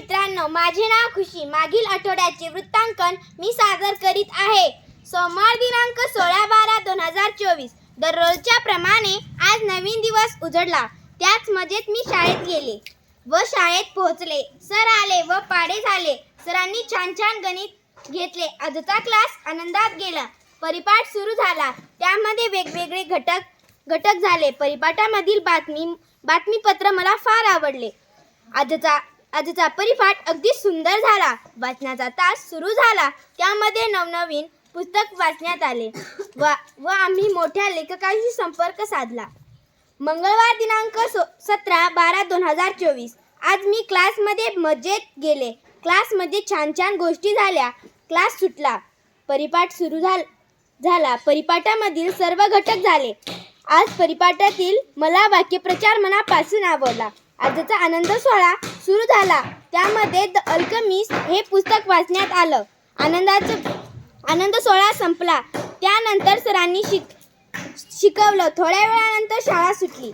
मित्रांनो माझे नाव खुशी. मागील आठवड्याचे वृत्तांकन मी सादर करीत आहे. सोमवार दिनांक सोळा बारा दोन हजार चोवीस. दररोजच्या प्रमाणे आज नवीन दिवस उजडला. त्याच मजेत मी शाळेत गेले व शाळेत पोहोचले. सर आले व पाडे झाले. सरांनी छान छान गणित घेतले. आजचा क्लास आनंदात गेला. परिपाठ सुरू झाला. त्यामध्ये वेगवेगळे घटक घटक झाले. परिपाठामधील बातमी बातमीपत्र मला फार आवडले. आजचा आजचा परिपाठ अगदी सुंदर झाला. वाचनाचा तास सुरू झाला. त्यामध्ये नवनवीन पुस्तक वाचण्यात आले. व व आम्ही मोठ्या लेखकांशी संपर्क साधला. मंगळवार दिनांक सो सतरा बारा दोन हजार चोवीस. आज मी क्लासमध्ये मजेत गेले. क्लासमध्ये छान छान गोष्टी झाल्या. क्लास सुटला. परिपाठ सुरू झाल झाला. परिपाठामधील सर्व घटक झाले. आज परिपाठातील मला वाक्यप्रचार मनापासून आवडला. आजचा आनंद सोहळा सुरू झाला. त्यामध्ये द अल्कमिस्ट हे पुस्तक वाचण्यात आलं. आनंदाचं आनंद सोहळा संपला. त्यानंतर सरांनी शिक शिकवलं. थोड्या वेळानंतर शाळा सुटली.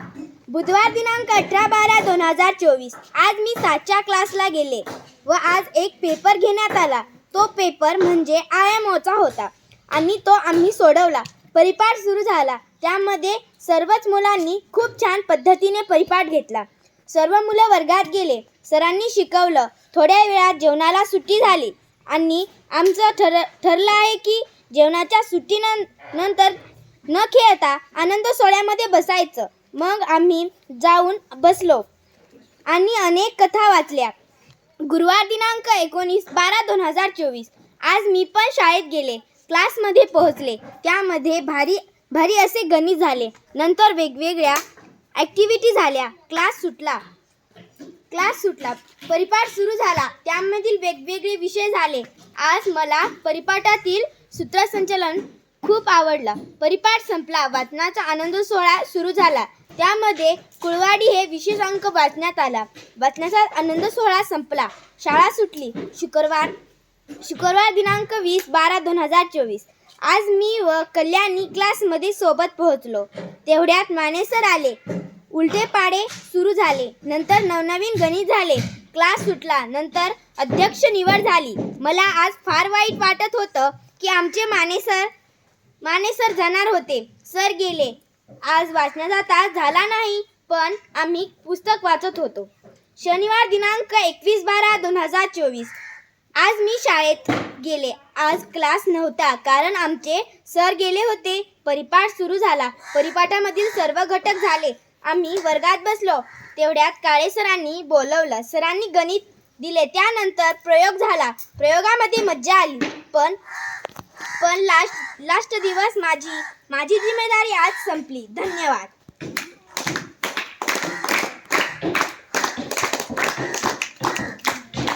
बुधवार दिनांक अठरा बारा दोन हजार चोवीस. आज मी सातच्या क्लासला गेले व आज एक पेपर घेण्यात आला. तो पेपर म्हणजे आय एम ओचा होता आणि तो आम्ही सोडवला. परिपाठ सुरू झाला. त्यामध्ये सर्वच मुलांनी खूप छान पद्धतीने परिपाठ घेतला. सर्व मुलं वर्गात गेले. सरांनी शिकवलं. थोड्या वेळात जेवणाला सुट्टी झाली. आणि आमचं ठर ठरलं आहे की जेवणाच्या सुट्टीनं नंतर न खेळता आनंद सोहळ्यामध्ये बसायचं. मग आम्ही जाऊन बसलो. आणि अनेक कथा वाचल्या. गुरुवार दिनांक एकोणीस बारा दोन हजार चोवीस. आज मी पण शाळेत गेले. क्लासमध्ये पोहोचले. त्यामध्ये भारी भारी असे गणित झाले. नंतर वेगवेगळ्या ॲक्टिव्हिटी झाल्या. क्लास सुटला. क्लास सुटला. परिपाठ सुरू झाला. त्यामधील वेगवेगळे विषय झाले. आज मला परिपाठातील सूत्रसंचलन खूप आवडलं. परिपाठ संपला. वाचनाचा आनंद सोहळा सुरू झाला. त्यामध्ये कुळवाडी हे विशेष अंक वाचण्यात आला. वाचनाचा आनंद सोहळा संपला. शाळा सुटली. शुक्रवार शुक्रवार दिनांक वीस बारा दोन हजार चोवीस. आज मी व कल्याणी क्लासमध्ये सोबत पोहोचलो. तेवढ्यात माने सर आले. उलटे पाडे सुरू झाले. नंतर नवनवीन गणित झाले. क्लास सुटला. नंतर अध्यक्ष निवड झाली. मला आज फार वाईट वाटत होतं की आमचे मानेसर मानेसर जाणार होते. सर गेले. आज वाचण्याचा तास झाला नाही पण आम्ही पुस्तक वाचत होतो. शनिवार दिनांक एकवीस बारा दोन हजार चोवीस. आज मी शाळेत गेले. आज क्लास नव्हता कारण आमचे सर गेले होते. परिपाठ सुरू झाला. परिपाठामधील सर्व घटक झाले. आम्ही वर्गात बसलो. तेवढ्यात काळे सरांनी बोलवलं. सरांनी गणित दिले. त्यानंतर प्रयोग झाला. प्रयोगामध्ये मज्जा आली. पण पण लास्ट लास्ट दिवस माझी माझी जिम्मेदारी आज संपली. धन्यवाद.